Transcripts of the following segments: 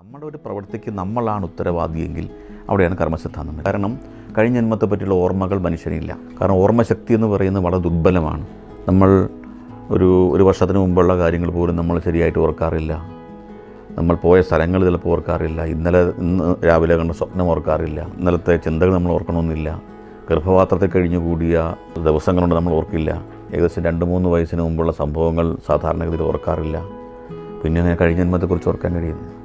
നമ്മുടെ ഒരു പ്രവൃത്തിക്ക് നമ്മളാണ് ഉത്തരവാദിയെങ്കിൽ അവിടെയാണ് കർമ്മസിദ്ധാന്തം. കാരണം കഴിഞ്ഞ ജന്മത്തെ പറ്റിയുള്ള ഓർമ്മകൾ മനുഷ്യനില്ല. കാരണം ഓർമ്മശക്തി എന്ന് പറയുന്നത് വളരെ ദുർബലമാണ്. നമ്മൾ ഒരു ഒരു വർഷത്തിന് മുമ്പുള്ള കാര്യങ്ങൾ പോലും നമ്മൾ ശരിയായിട്ട് ഓർക്കാറില്ല. നമ്മൾ പോയ സ്ഥലങ്ങൾ ചിലപ്പോൾ ഓർക്കാറില്ല. ഇന്നലെ ഇന്ന് രാവിലെ കണ്ട സ്വപ്നം ഓർക്കാറില്ല. ഇന്നലത്തെ ചിന്തകൾ നമ്മൾ ഓർക്കണമെന്നില്ല. ഗർഭപാത്രത്തിൽ കഴിഞ്ഞുകൂടിയ ദിവസങ്ങളുണ്ട് നമ്മൾ ഓർക്കില്ല. ഏകദേശം രണ്ട് മൂന്ന് വയസ്സിന് മുമ്പുള്ള സംഭവങ്ങൾ സാധാരണഗതിയിൽ ഓർക്കാറില്ല. പിന്നെ കഴിഞ്ഞ ജന്മത്തെക്കുറിച്ച് ഓർക്കാൻ കഴിയുന്നു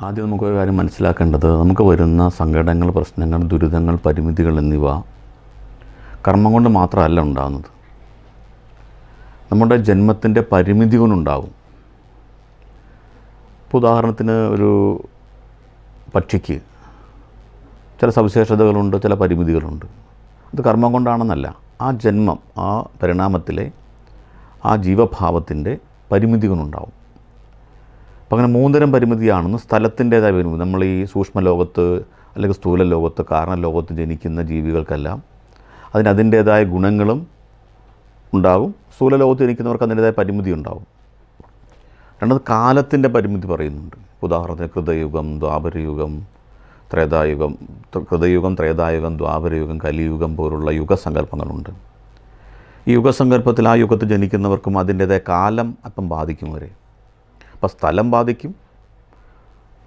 ആദ്യം നമുക്കൊരു കാര്യം മനസ്സിലാക്കേണ്ടത് നമുക്ക് വരുന്ന സങ്കടങ്ങൾ പ്രശ്നങ്ങൾ ദുരിതങ്ങൾ പരിമിതികൾ എന്നിവ കർമ്മം കൊണ്ട് മാത്രമല്ല ഉണ്ടാകുന്നത്. നമ്മുടെ ജന്മത്തിന്റെ പരിമിതി കൊണ്ടുണ്ടാകും. ഇപ്പോൾ ഉദാഹരണത്തിന് ഒരു പക്ഷിക്ക് ചില സവിശേഷതകളുണ്ട് ചില പരിമിതികളുണ്ട്. അത് കർമ്മം കൊണ്ടാണെന്നല്ല ആ ജന്മം ആ പരിണാമത്തിലെ ആ ജീവഭാവത്തിന്റെ പരിമിതി കൊണ്ടുണ്ടാവും അപ്പം അങ്ങനെ മൂന്നുതരം പരിമിതിയാണെന്ന് സ്ഥലത്തിന്റേതായ പരിമിതി. നമ്മൾ ഈ സൂക്ഷ്മ ലോകത്ത് അല്ലെങ്കിൽ സ്ഥൂല ലോകത്ത് കാരണ ലോകത്ത് ജനിക്കുന്ന ജീവികൾക്കെല്ലാം അതിന് അതിന്റേതായ ഗുണങ്ങളും ഉണ്ടാകും. സ്ഥൂല ലോകത്ത് ജനിക്കുന്നവർക്ക് അതിന്റേതായ പരിമിതി ഉണ്ടാകും. രണ്ടത് കാലത്തിന്റെ പരിമിതി പറയുന്നുണ്ട്. ഉദാഹരണത്തിന് കൃതയുഗം ദ്വാപരയുഗം ത്രേതായുഗം കൃതയുഗം ത്രേതായുഗം ദ്വാപരയുഗം കലിയുഗം പോലുള്ള യുഗസങ്കല്പങ്ങളുണ്ട്. ഈ യുഗസങ്കല്പത്തിൽ ആ യുഗത്ത് ജനിക്കുന്നവർക്കും അതിന്റേതായ കാലം അപ്പം ബാധിക്കും വരെ. അപ്പോൾ സ്ഥലം ബാധിക്കും.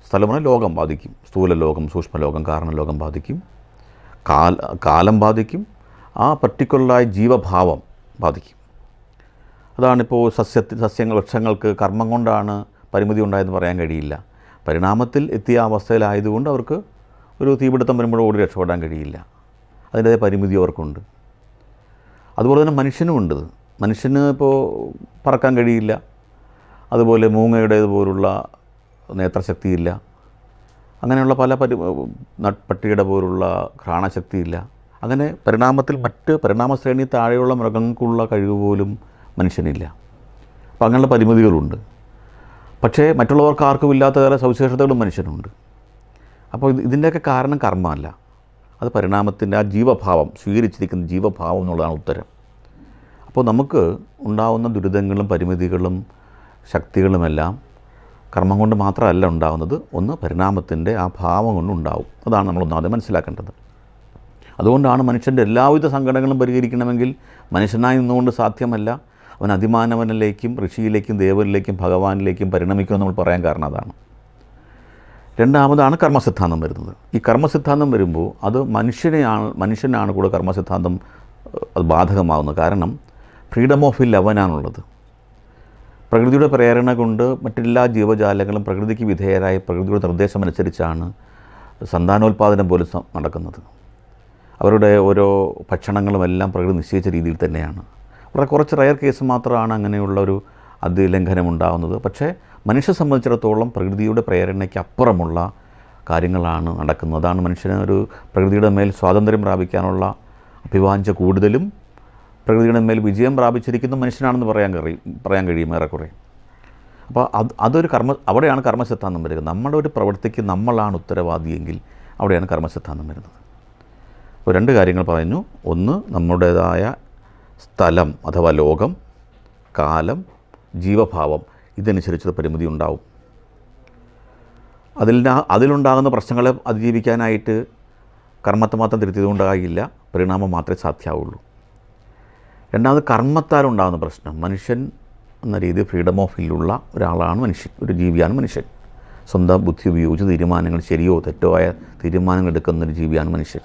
സ്ഥലമാണ് ലോകം ബാധിക്കും. സ്ഥൂല ലോകം സൂക്ഷ്മലോകം കാരണലോകം ബാധിക്കും. കാല കാലം ബാധിക്കും. ആ പർട്ടിക്കുലറായ ജീവഭാവം ബാധിക്കും. അതാണിപ്പോൾ സസ്യത്തിൽ സസ്യങ്ങൾ വൃക്ഷങ്ങൾക്ക് കർമ്മം കൊണ്ടാണ് പരിമിതി ഉണ്ടായെന്ന് പറയാൻ കഴിയില്ല. പരിണാമത്തിൽ എത്തിയ അവസ്ഥയിലായതുകൊണ്ട് അവർക്ക് ഒരു തീപിടുത്തം വരുമ്പോൾ ഓടി രക്ഷപ്പെടാൻ കഴിയില്ല. അതിന്റേതായ പരിമിതി അവർക്കുണ്ട്. അതുപോലെ തന്നെ മനുഷ്യനും ഉണ്ട് മനുഷ്യന് ഇപ്പോൾ പറക്കാൻ കഴിയില്ല. അതുപോലെ മൂങ്ങയുടേതുപോലുള്ള നേത്രശക്തിയില്ല. അങ്ങനെയുള്ള പല പരി പട്ടിയുടെ പോലുള്ള ഘ്രാണശക്തിയില്ല. അങ്ങനെ പരിണാമത്തിൽ മറ്റ് പരിണാമശ്രേണി താഴെയുള്ള മൃഗങ്ങൾക്കുള്ള കഴിവ് പോലും മനുഷ്യനില്ല. അപ്പോൾ അങ്ങനെയുള്ള പരിമിതികളുണ്ട്. പക്ഷേ മറ്റുള്ളവർക്ക് ആർക്കും ഇല്ലാത്ത ചില സവിശേഷതകളും മനുഷ്യനുണ്ട്. അപ്പോൾ ഇത് ഇതിന്റെയൊക്കെ കാരണം കർമ്മമല്ല. അത് പരിണാമത്തിന്റെ ആ ജീവഭാവം സ്വീകരിച്ചിരിക്കുന്ന ജീവഭാവം എന്നുള്ളതാണ് ഉത്തരം. അപ്പോൾ നമുക്ക് ഉണ്ടാവുന്ന ദുരിതങ്ങളും പരിമിതികളും ശക്തികളുമെല്ലാം കർമ്മം കൊണ്ട് മാത്രമല്ല ഉണ്ടാകുന്നത് ഒന്ന് പരിണാമത്തിന്റെ ആ ഭാവം കൊണ്ടുണ്ടാവും അതാണ് നമ്മൾ ഒന്നാമത് മനസ്സിലാക്കേണ്ടത്. അതുകൊണ്ടാണ് മനുഷ്യന്റെ എല്ലാവിധ സങ്കടങ്ങളും പരിഹരിക്കണമെങ്കിൽ മനുഷ്യനായി നിന്നുകൊണ്ട് സാധ്യമല്ല. അവൻ അതിമാനവനിലേക്കും ഋഷിയിലേക്കും ദേവനിലേക്കും ഭഗവാനിലേക്കും പരിണമിക്കുമെന്ന് നമ്മൾ പറയാൻ കാരണം അതാണ്. രണ്ടാമതാണ് കർമ്മസിദ്ധാന്തം വരുന്നത്. ഈ കർമ്മസിദ്ധാന്തം വരുമ്പോൾ അത് മനുഷ്യനെയാണ് മനുഷ്യനാണ് കൂടെ കർമ്മസിദ്ധാന്തം അത് ബാധകമാകുന്നത് കാരണം ഫ്രീഡം ഓഫ് ലെവനാണുള്ളത്. പ്രകൃതിയുടെ പ്രേരണ കൊണ്ട് മറ്റെല്ലാ ജീവജാലങ്ങളും പ്രകൃതിക്ക് വിധേയരായ പ്രകൃതിയുടെ നിർദ്ദേശമനുസരിച്ചാണ് സന്താനോൽപാദനം പോലും നടക്കുന്നത്. അവരുടെ ഓരോ ഭക്ഷണങ്ങളുമെല്ലാം പ്രകൃതി നിശ്ചയിച്ച രീതിയിൽ തന്നെയാണ്. വളരെ കുറച്ച് റയർ കേസ് മാത്രമാണ് അങ്ങനെയുള്ള ഒരു അതിലംഘനം ഉണ്ടാകുന്നത് പക്ഷേ മനുഷ്യ സംബന്ധിച്ചിടത്തോളം പ്രകൃതിയുടെ പ്രേരണയ്ക്ക് അപ്പുറമുള്ള കാര്യങ്ങളാണ് നടക്കുന്നത്. അതാണ് മനുഷ്യന് ഒരു പ്രകൃതിയുടെ മേൽ സ്വാതന്ത്ര്യം പ്രാപിക്കാനുള്ള അഭിവാഞ്ച കൂടുതലും പ്രകൃതിയുടെ മേൽ വിജയം പ്രാപിച്ചിരിക്കുന്ന മനുഷ്യനാണെന്ന് പറയാൻ കഴിയും പറയാൻ കഴിയും ഏറെക്കുറെ. അപ്പോൾ അത് അതൊരു കർമ്മ അവിടെയാണ് കർമ്മസിദ്ധാന്തം വരുന്നത്. നമ്മുടെ ഒരു പ്രവൃത്തിക്ക് നമ്മളാണ് ഉത്തരവാദിയെങ്കിൽ അവിടെയാണ് കർമ്മസിദ്ധാന്തം വരുന്നത്. അപ്പോൾ രണ്ട് കാര്യങ്ങൾ പറഞ്ഞു ഒന്ന് നമ്മുടേതായ സ്ഥലം അഥവാ ലോകം കാലം ജീവഭാവം ഇതനുസരിച്ചൊരു പരിമിതി ഉണ്ടാവും. അതിൽ അതിലുണ്ടാകുന്ന പ്രശ്നങ്ങളെ അതിജീവിക്കാനായിട്ട് കർമ്മത്തെ മാത്രം തിരുത്തിയതുകൊണ്ടാകില്ല പരിണാമം മാത്രമേ സാധ്യമാവുള്ളൂ രണ്ടാമത് കർമ്മത്താൽ ഉണ്ടാകുന്ന പ്രശ്നം. മനുഷ്യൻ എന്ന രീതിയിൽ ഫ്രീഡം ഓഫ് വില്ലുള്ള ഒരാളാണ് മനുഷ്യൻ. ഒരു ജീവിയാണ് മനുഷ്യൻ. സ്വന്തം ബുദ്ധി ഉപയോഗിച്ച് തീരുമാനങ്ങൾ ശരിയോ തെറ്റോ ആയ തീരുമാനങ്ങൾ എടുക്കുന്ന ഒരു ജീവിയാണ് മനുഷ്യൻ.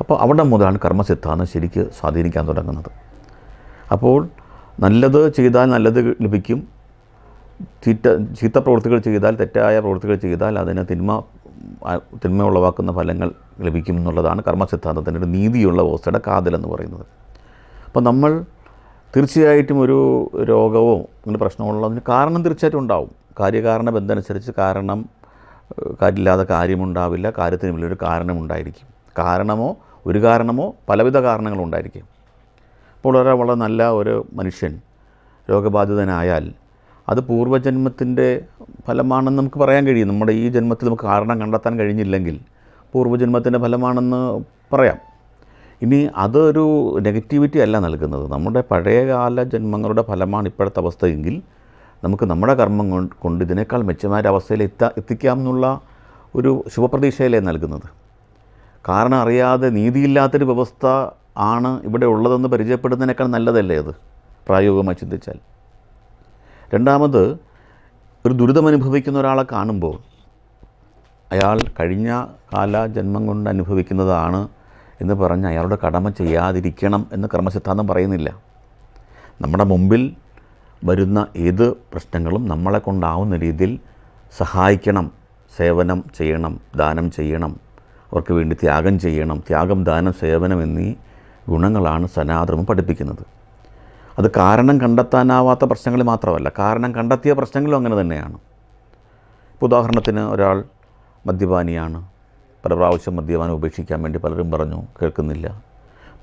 അപ്പോൾ അവിടെ മുതലാണ് കർമ്മസിദ്ധാന്തം ശരിക്ക് സ്വാധീനിക്കാൻ തുടങ്ങുന്നത്. അപ്പോൾ നല്ലത് ചെയ്താൽ നല്ലത് ലഭിക്കും. ചീത്ത ചീത്ത പ്രവൃത്തികൾ ചെയ്താൽ തെറ്റായ പ്രവൃത്തികൾ ചെയ്താൽ അതിന് തിന്മ തിന്മ ഉളവാക്കുന്ന ഫലങ്ങൾ ലഭിക്കും എന്നുള്ളതാണ് കർമ്മസിദ്ധാന്തത്തിന്റെ ഒരു നീതിയുള്ള വ്യവസ്ഥയുടെ എന്ന് പറയുന്നത്. അപ്പോൾ നമ്മൾ തീർച്ചയായിട്ടും ഒരു രോഗമോ അങ്ങനെ പ്രശ്നമുള്ളതിന് കാരണം തീർച്ചയായിട്ടും ഉണ്ടാവും. കാര്യകാരണ ബന്ധം അനുസരിച്ച് കാരണം കാര്യമില്ലാതെ കാര്യമുണ്ടാവില്ല. കാര്യത്തിന് വലിയൊരു കാരണമുണ്ടായിരിക്കും. കാരണമോ ഒരു കാരണമോ പലവിധ കാരണങ്ങളുണ്ടായിരിക്കും. അപ്പോൾ വളരെ വളരെ നല്ല ഒരു മനുഷ്യൻ രോഗബാധിതനായാൽ അത് പൂർവജന്മത്തിന്റെ ഫലമാണെന്ന് നമുക്ക് പറയാൻ കഴിയും. നമ്മുടെ ഈ ജന്മത്തിൽ നമുക്ക് കാരണം കണ്ടെത്താൻ കഴിഞ്ഞില്ലെങ്കിൽ പൂർവജന്മത്തിന്റെ ഫലമാണെന്ന് പറയാം. ഇനി അതൊരു നെഗറ്റിവിറ്റി അല്ല നൽകുന്നത്. നമ്മുടെ പഴയകാല ജന്മങ്ങളുടെ ഫലമാണ് ഇപ്പോഴത്തെ അവസ്ഥയെങ്കിൽ നമുക്ക് നമ്മുടെ കർമ്മം കൊണ്ട് ഇതിനേക്കാൾ മെച്ചമായ അവസ്ഥയിൽ എത്താ എത്തിക്കാം എന്നുള്ള ഒരു ശുഭപ്രതീക്ഷയിലേ നൽകുന്നത്. കാരണം അറിയാതെ നീതിയില്ലാത്തൊരു വ്യവസ്ഥ ആണ് ഇവിടെ ഉള്ളതെന്ന് പരിചയപ്പെടുന്നതിനേക്കാൾ നല്ലതല്ലേ അത്? പ്രായോഗികമായി ചിന്തിച്ചാൽ. രണ്ടാമത് ഒരു ദുരിതം അനുഭവിക്കുന്ന ഒരാളെ കാണുമ്പോൾ അയാൾ കഴിഞ്ഞ കാല ജന്മം കൊണ്ട് അനുഭവിക്കുന്നതാണ് എന്ന് പറഞ്ഞ് അയാളുടെ കടമ ചെയ്യാതിരിക്കണം എന്ന് കർമ്മസിദ്ധാന്തം പറയുന്നില്ല. നമ്മുടെ മുമ്പിൽ വരുന്ന ഏത് പ്രശ്നങ്ങളും നമ്മളെ കൊണ്ടാവുന്ന രീതിയിൽ സഹായിക്കണം സേവനം ചെയ്യണം ദാനം ചെയ്യണം അവർക്ക് വേണ്ടി ത്യാഗം ചെയ്യണം. ത്യാഗം ദാനം സേവനം എന്നീ ഗുണങ്ങളാണ് സനാതനം പഠിപ്പിക്കുന്നത്. അത് കാരണം കണ്ടെത്താനാവാത്ത പ്രശ്നങ്ങൾ മാത്രമല്ല കാരണം കണ്ടെത്തിയ പ്രശ്നങ്ങളും അങ്ങനെ തന്നെയാണ്. ഇപ്പോൾ ഉദാഹരണത്തിന് ഒരാൾ മദ്യപാനിയാണ്. പല പ്രാവശ്യം മദ്യപാനം ഉപേക്ഷിക്കാൻ വേണ്ടി പലരും പറഞ്ഞു കേൾക്കുന്നില്ല.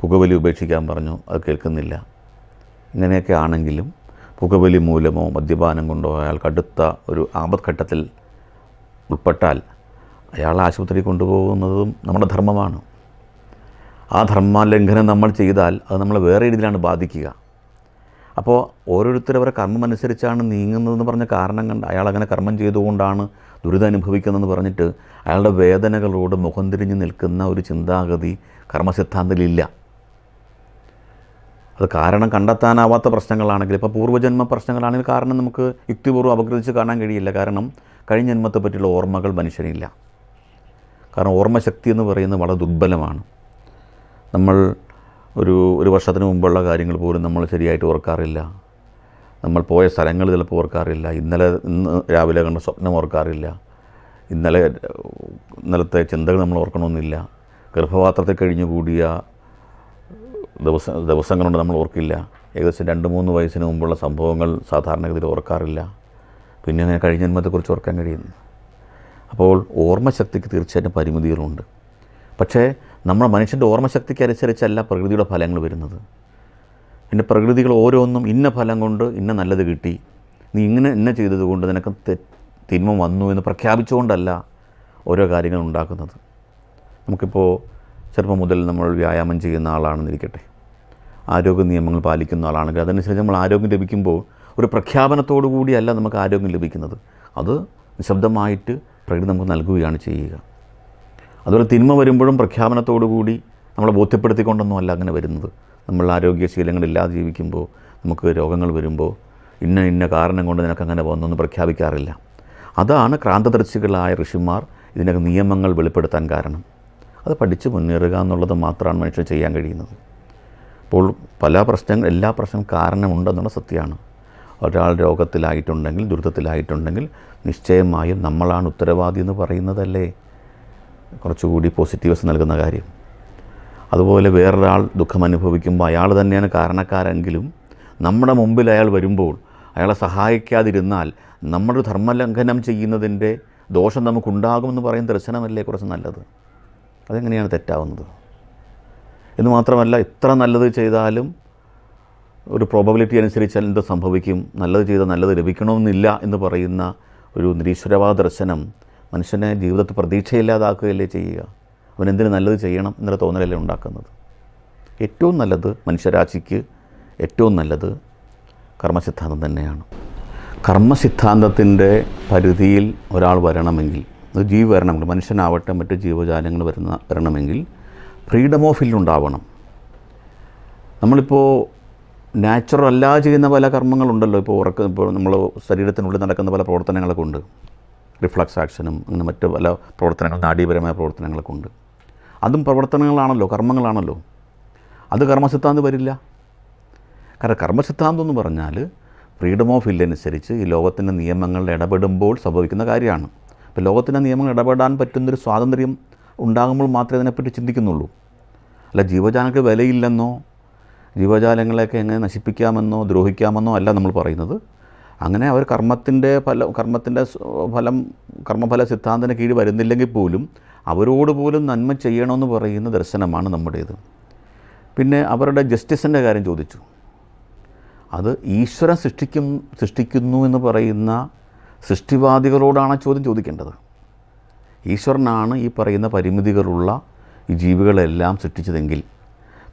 പുകവലി ഉപേക്ഷിക്കാൻ പറഞ്ഞു അത് കേൾക്കുന്നില്ല. ഇങ്ങനെയൊക്കെ ആണെങ്കിലും പുകവലി മൂലമോ മദ്യപാനം കൊണ്ടോ അയാൾ കടുത്ത ഒരു ആപത്ഘട്ടത്തിൽ ഉൾപ്പെട്ടാൽ അയാളെ ആശുപത്രി കൊണ്ടുപോകുന്നതും നമ്മുടെ ധർമ്മമാണ്. ആ ധർമ്മലംഘനം നമ്മൾ ചെയ്താൽ അത് നമ്മളെ വേറെ രീതിയിലാണ് ബാധിക്കുക. അപ്പോൾ ഓരോരുത്തർ അവരുടെ കർമ്മം അനുസരിച്ചാണ് നീങ്ങുന്നതെന്ന് പറഞ്ഞ കാരണം കണ്ട് അയാൾ അങ്ങനെ കർമ്മം ചെയ്തുകൊണ്ടാണ് ദുരിതം അനുഭവിക്കുന്നതെന്ന് പറഞ്ഞിട്ട് അയാളുടെ വേദനകളോട് മുഖം തിരിഞ്ഞ് നിൽക്കുന്ന ഒരു ചിന്താഗതി കർമ്മസിദ്ധാന്തത്തിലില്ല അത് കാരണം കണ്ടെത്താനാവാത്ത പ്രശ്നങ്ങളാണെങ്കിൽ ഇപ്പോൾ പൂർവജന്മ പ്രശ്നങ്ങളാണെങ്കിൽ കാരണം നമുക്ക് യുക്തിപൂർവം അപഗ്രഥിച്ച് കാണാൻ കഴിയില്ല. കാരണം കഴിഞ്ഞ ജന്മത്തെ പറ്റിയുള്ള ഓർമ്മകൾ മനുഷ്യനില്ല. കാരണം ഓർമ്മശക്തി എന്ന് പറയുന്നത് വളരെ ദുർബലമാണ്. നമ്മൾ ഒരു ഒരു വർഷത്തിന് മുമ്പുള്ള കാര്യങ്ങൾ പോലും നമ്മൾ ശരിയായിട്ട് ഓർക്കാറില്ല. നമ്മൾ പോയ സ്ഥലങ്ങൾ ചിലപ്പോൾ ഓർക്കാറില്ല. ഇന്നലെ ഇന്ന് രാവിലെ കണ്ട സ്വപ്നം ഓർക്കാറില്ല. ഇന്നലെ ഇന്നലത്തെ ചിന്തകൾ നമ്മൾ ഓർക്കണമെന്നില്ല. ഗർഭപാത്രത്തിൽ കഴിഞ്ഞുകൂടിയ ദിവസ ദിവസങ്ങളുണ്ട് നമ്മൾ ഓർക്കില്ല. ഏകദേശം രണ്ട് മൂന്ന് വയസ്സിന് മുമ്പുള്ള സംഭവങ്ങൾ സാധാരണഗതിയിൽ ഓർക്കാറില്ല. പിന്നെ അങ്ങനെ കഴിഞ്ഞ ജന്മത്തെക്കുറിച്ച് ഓർക്കാൻ കഴിയുന്നു. അപ്പോൾ ഓർമ്മശക്തിക്ക് തീർച്ചയായിട്ടും പരിമിതികളുണ്ട്. പക്ഷേ നമ്മുടെ മനുഷ്യന്റെ ഓർമ്മശക്തിക്ക് അനുസരിച്ചല്ല പ്രകൃതിയുടെ ഫലങ്ങൾ വരുന്നത്. പിന്നെ പ്രകൃതികൾ ഓരോന്നും ഇന്ന ഫലം കൊണ്ട് ഇന്ന നല്ലത് കിട്ടി. നീ ഇങ്ങനെ ഇന്ന ചെയ്തതുകൊണ്ട് നിനക്ക് തിന്മ വന്നു എന്ന് പ്രഖ്യാപിച്ചുകൊണ്ടല്ല ഓരോ കാര്യങ്ങൾ ഉണ്ടാക്കുന്നത്. നമുക്കിപ്പോൾ ചെറുപ്പം മുതൽ നമ്മൾ വ്യായാമം ചെയ്യുന്ന ആളാണെന്നിരിക്കട്ടെ. ആരോഗ്യ നിയമങ്ങൾ പാലിക്കുന്ന ആളാണെങ്കിൽ അതനുസരിച്ച് നമ്മൾ ആരോഗ്യം ലഭിക്കുമ്പോൾ ഒരു പ്രഖ്യാപനത്തോടു കൂടിയല്ല നമുക്ക് ആരോഗ്യം ലഭിക്കുന്നത്. അത് നിശബ്ദമായിട്ട് പ്രകൃതി നമുക്ക് നൽകുകയാണ് ചെയ്യുക. അതുപോലെ തിന്മ വരുമ്പോഴും പ്രഖ്യാപനത്തോടുകൂടി നമ്മളെ ബോധ്യപ്പെടുത്തിക്കൊണ്ടൊന്നും അല്ല അങ്ങനെ വരുന്നത്. നമ്മൾ ആരോഗ്യശീലങ്ങളില്ലാതെ ജീവിക്കുമ്പോൾ നമുക്ക് രോഗങ്ങൾ വരുമ്പോൾ ഇന്ന ഇന്ന കാരണം കൊണ്ട് നിനക്ക് അങ്ങനെ വന്നൊന്നും പ്രഖ്യാപിക്കാറില്ല. അതാണ് ക്രാന്തദർശികളായ ഋഷിമാർ ഇതിനൊക്കെ നിയമങ്ങൾ വെളിപ്പെടുത്താൻ കാരണം. അത് പഠിച്ച് മുന്നേറുക എന്നുള്ളത് മാത്രമാണ് മനുഷ്യൻ ചെയ്യാൻ കഴിയുന്നത്. അപ്പോൾ പല പ്രശ്നങ്ങൾ എല്ലാ പ്രശ്നം കാരണമുണ്ടെന്നുള്ള സത്യമാണ്. ഒരാൾ രോഗത്തിലായിട്ടുണ്ടെങ്കിൽ ദുരിതത്തിലായിട്ടുണ്ടെങ്കിൽ നിശ്ചയമായും നമ്മളാണ് ഉത്തരവാദി എന്ന് പറയുന്നതല്ലേ? കുറച്ചുകൂടി പോസിറ്റീവ്സ് നൽകുന്ന കാര്യം. അതുപോലെ വേറൊരാൾ ദുഃഖം അനുഭവിക്കുമ്പോൾ അയാൾ തന്നെയാണ് കാരണക്കാരെങ്കിലും നമ്മുടെ മുമ്പിൽ അയാൾ വരുമ്പോൾ അയാളെ സഹായിക്കാതിരുന്നാൽ നമ്മൾ ധർമ്മലംഘനം ചെയ്യുന്നതിന്റെ ദോഷം നമുക്കുണ്ടാകുമെന്ന് പറയുന്ന ദർശനമല്ലേ കുറച്ച് നല്ലത്? അതെങ്ങനെയാണ് തെറ്റാവുന്നത്? എന്ന് മാത്രമല്ല ഇത്ര നല്ലത് ചെയ്താലും ഒരു പ്രോബബിലിറ്റി അനുസരിച്ച് എന്ത് സംഭവിക്കും? നല്ലത് ചെയ്താൽ നല്ലത് ലഭിക്കണമെന്നില്ല എന്ന് പറയുന്ന ഒരു നിരീശ്വരവാദ ദർശനം മനുഷ്യനെ ജീവിതത്തിൽ പ്രതീക്ഷയില്ലാതാക്കുകയല്ലേ ചെയ്യുക? അവൻ എന്തിനു നല്ലത് ചെയ്യണം എന്നുള്ള തോന്നലല്ലേ ഉണ്ടാക്കുന്നത്? ഏറ്റവും നല്ലത് മനുഷ്യരാശിക്ക് ഏറ്റവും നല്ലത് കർമ്മസിദ്ധാന്തം തന്നെയാണ്. കർമ്മസിദ്ധാന്തത്തിന്റെ പരിധിയിൽ ഒരാൾ വരണമെങ്കിൽ അത് ജീവി വരണമെങ്കിൽ മനുഷ്യനാവട്ടെ മറ്റ് ജീവജാലങ്ങൾ വരുന്ന വരണമെങ്കിൽ ഫ്രീഡം ഓഫ് ഫിൽ ഉണ്ടാവണം. നമ്മളിപ്പോൾ നാച്ചുറൽ അല്ലാതെ ചെയ്യുന്ന പല കർമ്മങ്ങളുണ്ടല്ലോ. ഇപ്പോൾ ഉറക്ക ഇപ്പോൾ നമ്മൾ ശരീരത്തിനുള്ളിൽ നടക്കുന്ന പല പ്രവർത്തനങ്ങളൊക്കെ ഉണ്ട്. റിഫ്ലക്സ് ആക്ഷനും അങ്ങനെ മറ്റ് പല പ്രവർത്തനങ്ങൾ നാഡീപരമായ പ്രവർത്തനങ്ങളൊക്കെ ഉണ്ട്. അതും പ്രവർത്തനങ്ങളാണല്ലോ കർമ്മങ്ങളാണല്ലോ. അത് കർമ്മസിദ്ധാന്തം വരില്ല. കാരണം കർമ്മസിദ്ധാന്തം എന്ന് പറഞ്ഞാൽ ഫ്രീഡം ഓഫ് വിൽ അനുസരിച്ച് ഈ ലോകത്തിന്റെ നിയമങ്ങളിൽ ഇടപെടുമ്പോൾ സംഭവിക്കുന്ന കാര്യമാണ്. ഇപ്പോൾ ലോകത്തിന്റെ നിയമങ്ങൾ ഇടപെടാൻ പറ്റുന്നൊരു സ്വാതന്ത്ര്യം ഉണ്ടാകുമ്പോൾ മാത്രമേ അതിനെപ്പറ്റി ചിന്തിക്കുന്നുള്ളൂ. അല്ല ജീവജാലങ്ങൾക്ക് വിലയില്ലെന്നോ ജീവജാലങ്ങളെയൊക്കെ എങ്ങനെ നശിപ്പിക്കാമെന്നോ ദ്രോഹിക്കാമെന്നോ അല്ല നമ്മൾ പറയുന്നത്. അങ്ങനെ അവർ കർമ്മത്തിന്റെ ഫല കർമ്മത്തിന്റെ ഫലം കർമ്മഫല സിദ്ധാന്തത്തിന് കീഴിൽ വരുന്നില്ലെങ്കിൽ പോലും അവരോട് പോലും നന്മ ചെയ്യണമെന്ന് പറയുന്ന ദർശനമാണ് നമ്മുടേത്. പിന്നെ അവരുടെ ജസ്റ്റിസിന്റെ കാര്യം ചോദിച്ചു. അത് ഈശ്വരൻ സൃഷ്ടിക്കും സൃഷ്ടിക്കുന്നു എന്ന് പറയുന്ന സൃഷ്ടിവാദികളോടാണ് ചോദ്യം ചോദിക്കേണ്ടത്. ഈശ്വരനാണ് ഈ പറയുന്ന പരിമിതികളുള്ള ഈ ജീവികളെല്ലാം സൃഷ്ടിച്ചതെങ്കിൽ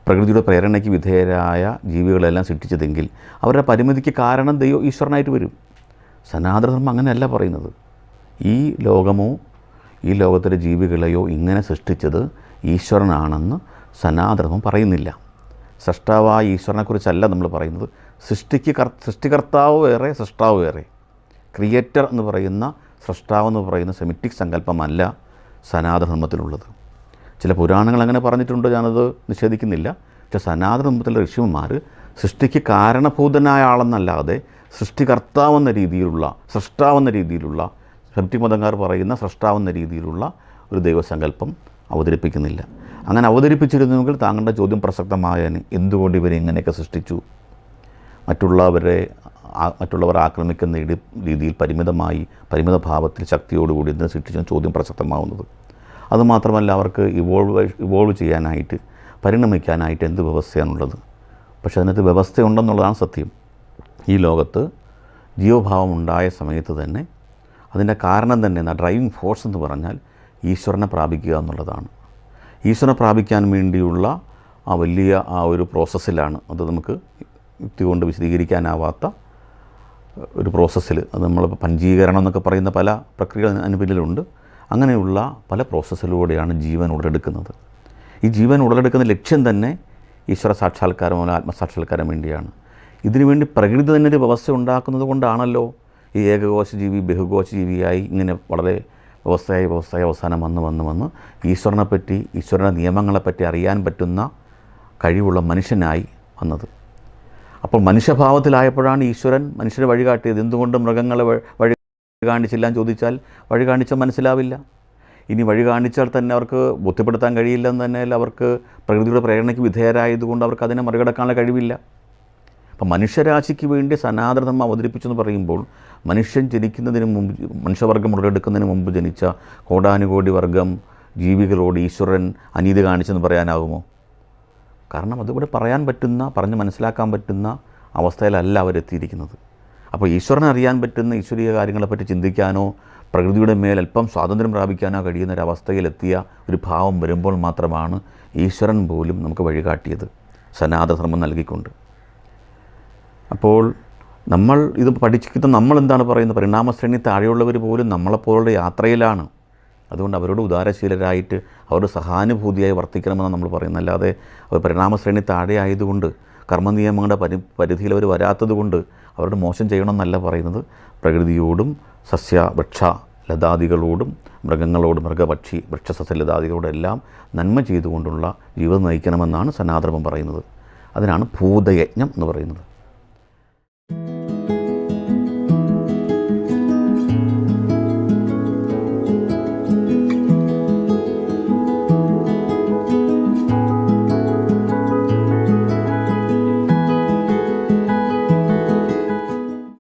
പ്രകൃതിയുടെ പ്രേരണയ്ക്ക് വിധേയരായ ജീവികളെല്ലാം സൃഷ്ടിച്ചതെങ്കിൽ അവരുടെ പരിമിതിക്ക് കാരണം ദൈവം ഈശ്വരനായിട്ട് വരും. സനാതനധർമ്മം അങ്ങനെയല്ല പറയുന്നത്. ഈ ലോകമോ ഈ ലോകത്തിലെ ജീവികളെയോ ഇങ്ങനെ സൃഷ്ടിച്ചത് ഈശ്വരനാണെന്ന് സനാതനധർമ്മം പറയുന്നില്ല. സൃഷ്ടാവായ ഈശ്വരനെക്കുറിച്ചല്ല നമ്മൾ പറയുന്നത്. സൃഷ്ടിക്ക് കർ സൃഷ്ടികർത്താവ് വേറെ സൃഷ്ടാവ് വേറെ. ക്രിയേറ്റർ എന്ന് പറയുന്ന സൃഷ്ടാവ് എന്ന് പറയുന്ന സെമിറ്റിക് സങ്കല്പമല്ല സനാതനധർമ്മത്തിലുള്ളത്. ചില പുരാണങ്ങൾ അങ്ങനെ പറഞ്ഞിട്ടുണ്ട് ഞാനത് നിഷേധിക്കുന്നില്ല. പക്ഷെ സനാതന ധർമ്മത്തിലെ ഋഷിമാർ സൃഷ്ടിക്ക് കാരണഭൂതനായ ആളെന്നല്ലാതെ സൃഷ്ടികർത്താവെന്ന രീതിയിലുള്ള സൃഷ്ടാവെന്ന രീതിയിലുള്ള മതങ്ങാർ പറയുന്ന സൃഷ്ടാവെന്ന രീതിയിലുള്ള ഒരു ദൈവസങ്കല്പം അവതരിപ്പിക്കുന്നില്ല. അങ്ങനെ അവതരിപ്പിച്ചിരുന്നുവെങ്കിൽ താങ്കളുടെ ചോദ്യം പ്രസക്തമായതിന് എന്തുകൊണ്ട് ഇവരെ ഇങ്ങനെയൊക്കെ സൃഷ്ടിച്ചു? മറ്റുള്ളവരെ മറ്റുള്ളവർ ആക്രമിക്കുന്ന രീതിയിൽ പരിമിതമായി പരിമിത ഭാവത്തിൽ ശക്തിയോടുകൂടി എന്തിനു സൃഷ്ടിച്ചു ചോദ്യം പ്രസക്തമാവുന്നത്? അതുമാത്രമല്ല അവർക്ക് ഇവോൾവ് ഇവോൾവ് ചെയ്യാനായിട്ട് പരിണമിക്കാനായിട്ട് എന്ത് വ്യവസ്ഥയാണുള്ളത്? പക്ഷേ അതിനകത്ത് വ്യവസ്ഥയുണ്ടെന്നുള്ളതാണ് സത്യം. ഈ ലോകത്ത് ജീവഭാവം ഉണ്ടായ സമയത്ത് തന്നെ അതിന്റെ കാരണം തന്നെ എന്താ? ഡ്രൈവിംഗ് ഫോഴ്സ് എന്ന് പറഞ്ഞാൽ ഈശ്വരനെ പ്രാപിക്കുക എന്നുള്ളതാണ്. ഈശ്വരനെ പ്രാപിക്കാൻ വേണ്ടിയുള്ള ആ വലിയ ആ ഒരു പ്രോസസ്സിലാണ് അത് നമുക്ക് യുക്തി കൊണ്ട് വിശദീകരിക്കാനാവാത്ത ഒരു പ്രോസസ്സിൽ അത് നമ്മൾ പഞ്ചീകരണം എന്നൊക്കെ പറയുന്ന പല പ്രക്രിയകൾ അതിന് പിന്നിലുണ്ട്. അങ്ങനെയുള്ള പല പ്രോസസ്സിലൂടെയാണ് ജീവൻ ഉടലെടുക്കുന്നത്. ഈ ജീവൻ ഉടലെടുക്കുന്ന ലക്ഷ്യം തന്നെ ഈശ്വര സാക്ഷാത്കാരം സാക്ഷാത്കാരമോ ആത്മസാക്ഷാത്കാരം വേണ്ടിയാണ്. ഇതിനുവേണ്ടി പ്രകൃതി തന്നെ ഒരു വ്യവസ്ഥ ഉണ്ടാക്കുന്നത് കൊണ്ടാണല്ലോ ഈ ഏകകോശ ജീവി ബഹുകോശ ജീവിയായി ഇങ്ങനെ വളരെ വ്യവസ്ഥയായി വ്യവസ്ഥയായി അവസാനം വന്ന് വന്ന് വന്ന് ഈശ്വരനെ പറ്റി ഈശ്വരന്റെ നിയമങ്ങളെപ്പറ്റി അറിയാൻ പറ്റുന്ന കഴിവുള്ള മനുഷ്യനായി വന്നത്. അപ്പോൾ മനുഷ്യഭാവത്തിലായപ്പോഴാണ് ഈശ്വരൻ മനുഷ്യരെ വഴികാട്ടിയത്. എന്തുകൊണ്ട് മൃഗങ്ങളെ വഴി കാണിച്ചില്ല എന്ന് ചോദിച്ചാൽ വഴി കാണിച്ചാൽ മനസ്സിലാവില്ല. ഇനി വഴി കാണിച്ചാൽ തന്നെ അവർക്ക് ബോധ്യപ്പെടുത്താൻ കഴിയില്ലെന്ന് തന്നെ അവർക്ക് പ്രകൃതിയുടെ പ്രേരണയ്ക്ക് വിധേയരായതുകൊണ്ട് അവർക്ക് അതിനെ മറികടക്കാനുള്ള കഴിവില്ല. അപ്പം മനുഷ്യരാശിക്ക് വേണ്ടി സനാതനധർമ്മം അവതരിപ്പിച്ചെന്ന് പറയുമ്പോൾ മനുഷ്യൻ ജനിക്കുന്നതിന് മുമ്പ് മനുഷ്യവർഗം ഉടലെടുക്കുന്നതിന് മുമ്പ് ജനിച്ച കോടാനുകോടി വർഗം ജീവികളോട് ഈശ്വരൻ അനീതി കാണിച്ചെന്ന് പറയാനാകുമോ? കാരണം അതിവിടെ പറയാൻ പറ്റുന്ന പറഞ്ഞ് മനസ്സിലാക്കാൻ പറ്റുന്ന അവസ്ഥയിലല്ല അവരെത്തിയിരിക്കുന്നത്. അപ്പോൾ ഈശ്വരനെ അറിയാൻ പറ്റുന്ന ഈശ്വരീയ കാര്യങ്ങളെപ്പറ്റി ചിന്തിക്കാനോ പ്രകൃതിയുടെ മേൽ അല്പം സ്വാതന്ത്ര്യം പ്രാപിക്കാനോ കഴിയുന്ന ഒരു അവസ്ഥയിലെത്തിയ ഒരു ഭാവം വരുമ്പോൾ മാത്രമാണ് ഈശ്വരൻ പോലും നമുക്ക് വഴികാട്ടിയത്. സനാതധർമ്മം നൽകിക്കൊണ്ട്. അപ്പോൾ നമ്മൾ ഇത് പഠിച്ചിരിക്കുന്ന നമ്മൾ എന്താണ് പറയുന്നത്? പരിണാമശ്രേണി താഴെയുള്ളവർ പോലും നമ്മളെപ്പോലുള്ള യാത്രയിലാണ്. അതുകൊണ്ട് അവരോട് ഉദാരശീലരായിട്ട് അവരുടെ സഹാനുഭൂതിയായി വർത്തിക്കണമെന്നാണ് നമ്മൾ പറയുന്നത്. അല്ലാതെ അവർ പരിണാമശ്രേണി താഴെ ആയതുകൊണ്ട് കർമ്മനിയമങ്ങളുടെ പരി പരിധിയിൽ അവർ വരാത്തത് കൊണ്ട് അവരോട് മോശം ചെയ്യണമെന്നല്ല പറയുന്നത്. പ്രകൃതിയോടും സസ്യ വൃക്ഷ ലതാദികളോടും മൃഗങ്ങളോടും മൃഗപക്ഷി വൃക്ഷസസ്യ ലതാദികളോടും എല്ലാം നന്മ ചെയ്തുകൊണ്ടുള്ള ജീവിതം നയിക്കണമെന്നാണ് സനാതനം പറയുന്നത്. അതിനാണ് ഭൂതയജ്ഞം എന്ന് പറയുന്നത്.